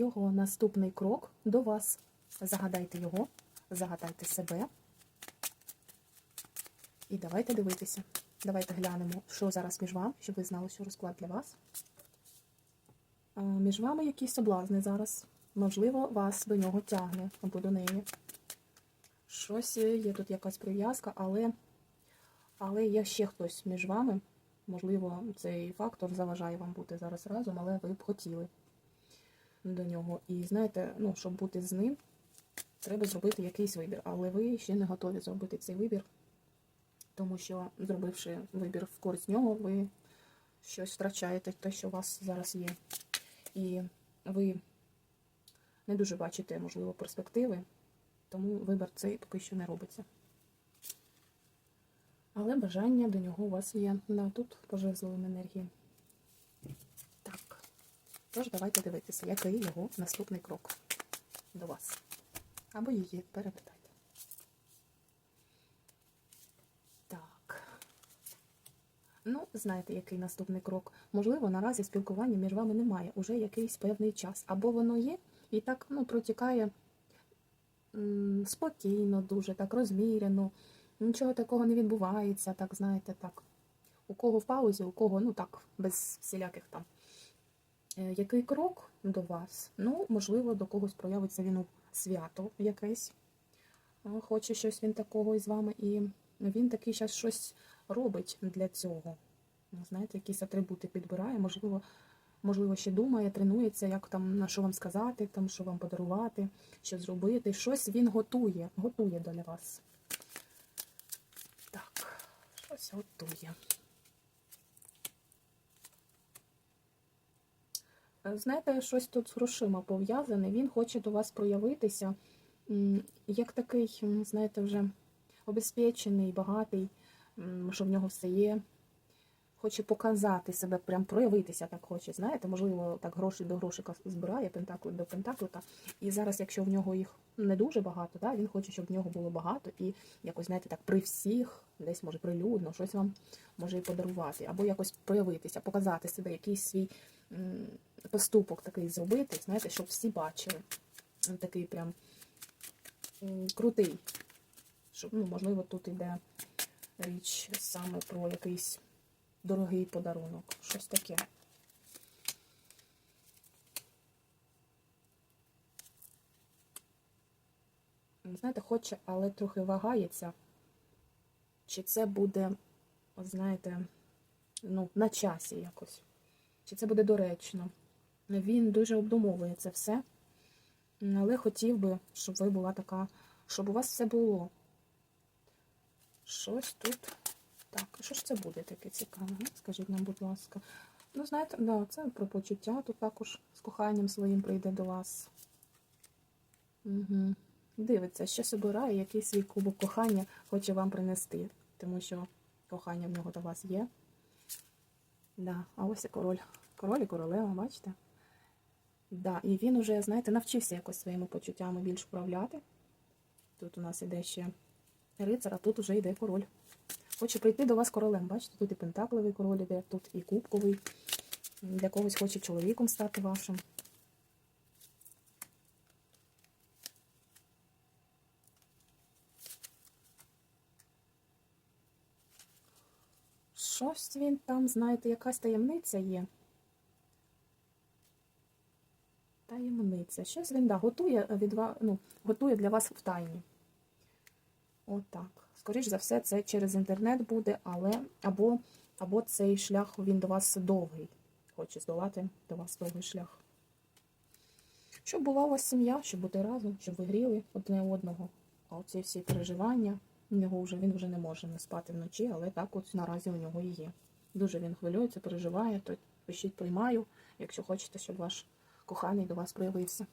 його наступний крок до вас. Загадайте його, загадайте себе. І давайте дивитися. Давайте глянемо, що зараз між вами, щоб ви знали, що розклад для вас. Між вами якісь соблазни зараз. Можливо, вас до нього тягне або до неї. Щось є тут якась прив'язка, але, але є ще хтось між вами. Можливо, цей фактор заважає вам бути зараз разом, але ви б хотіли до нього. І знаєте, ну, щоб бути з ним, треба зробити якийсь вибір. Але ви ще не готові зробити цей вибір, тому що, зробивши вибір в користь нього, ви щось втрачаєте, те, що у вас зараз є. І ви не дуже бачите, можливо, перспективи, тому вибір цей поки що не робиться. Але бажання до нього у вас є. Да, тут по жезловим енергії. Тож давайте дивитися, який його наступний крок до вас. Або її перепитайте. Так. Ну, знаєте, який наступний крок. Можливо, наразі спілкування між вами немає. Уже якийсь певний час. Або воно є, і так ну, протікає спокійно, дуже так розмірено. Нічого такого не відбувається, так знаєте, так. У кого в паузі, у кого, ну так, без всіляких там. Е, Який крок до вас? Ну, можливо, до когось проявиться він у свято якесь. Е, Хоче щось він такого із вами, і він такий зараз щось робить для цього. Ну, Знаєте, якісь атрибути підбирає, можливо, можливо, ще думає, тренується, як там на що вам сказати, там, що вам подарувати, що зробити. Щось він готує, готує для вас. Так, щось готує. Знаєте, щось тут з грошима пов'язане. Він хоче до вас проявитися як такий, знаєте, вже обезпечений, багатий, що в нього все є. Хоче показати себе, прям проявитися так хоче. Знаєте, можливо, так гроші до грошика збирає, пентаклю до пентаклюта. І зараз, якщо в нього їх не дуже багато, да, він хоче, щоб в нього було багато, і якось, знаєте, так при всіх, десь може прилюдно, щось вам може і подарувати, або якось проявитися, показати себе, якийсь свій поступок такий зробити, знаєте, щоб всі бачили. Такий прям крутий. Щоб, ну, можливо, тут йде річ саме про якийсь дорогий подарунок. Щось таке. Знаєте, хоче, але трохи вагається. Чи це буде, знаєте, ну, на часі якось. Чи це буде доречно. Він дуже обдумовує це все. Але хотів би, щоб ви була така, щоб у вас все було. Щось тут. Так, що ж це буде таке цікаве? Скажіть нам, будь ласка. Ну, знаєте, да, це про почуття. Тут також з коханням своїм прийде до вас. Угу. Дивиться, щось обирає, який свій кубок кохання хоче вам принести. Тому що кохання в нього до вас є. Да, а ось і король. Король і королева, бачите? Да, і він уже, знаєте, навчився якось своїми почуттями більш управляти. Тут у нас іде ще рицар, а тут уже йде король. Хоче прийти до вас королем. Бачите, тут і пентакливий король іде, тут і кубковий. Для когось хоче чоловіком стати вашим. Щось він там, знаєте, якась таємниця є. Таємниця. Щось він да, готує, від ну, готує для вас в тайні. Отак. Скоріш за все, це через інтернет буде, але або, або цей шлях він до вас довгий. Хоче здолати до вас довгий шлях. Щоб була у вас сім'я, щоб бути разом, щоб ви гріли одне одного. А оці всі переживання, у нього вже, він вже не може не спати вночі, але так от наразі у нього і є. Дуже він хвилюється, переживає, то пишіть приймаю, якщо хочете, щоб ваш коханий до вас проявився.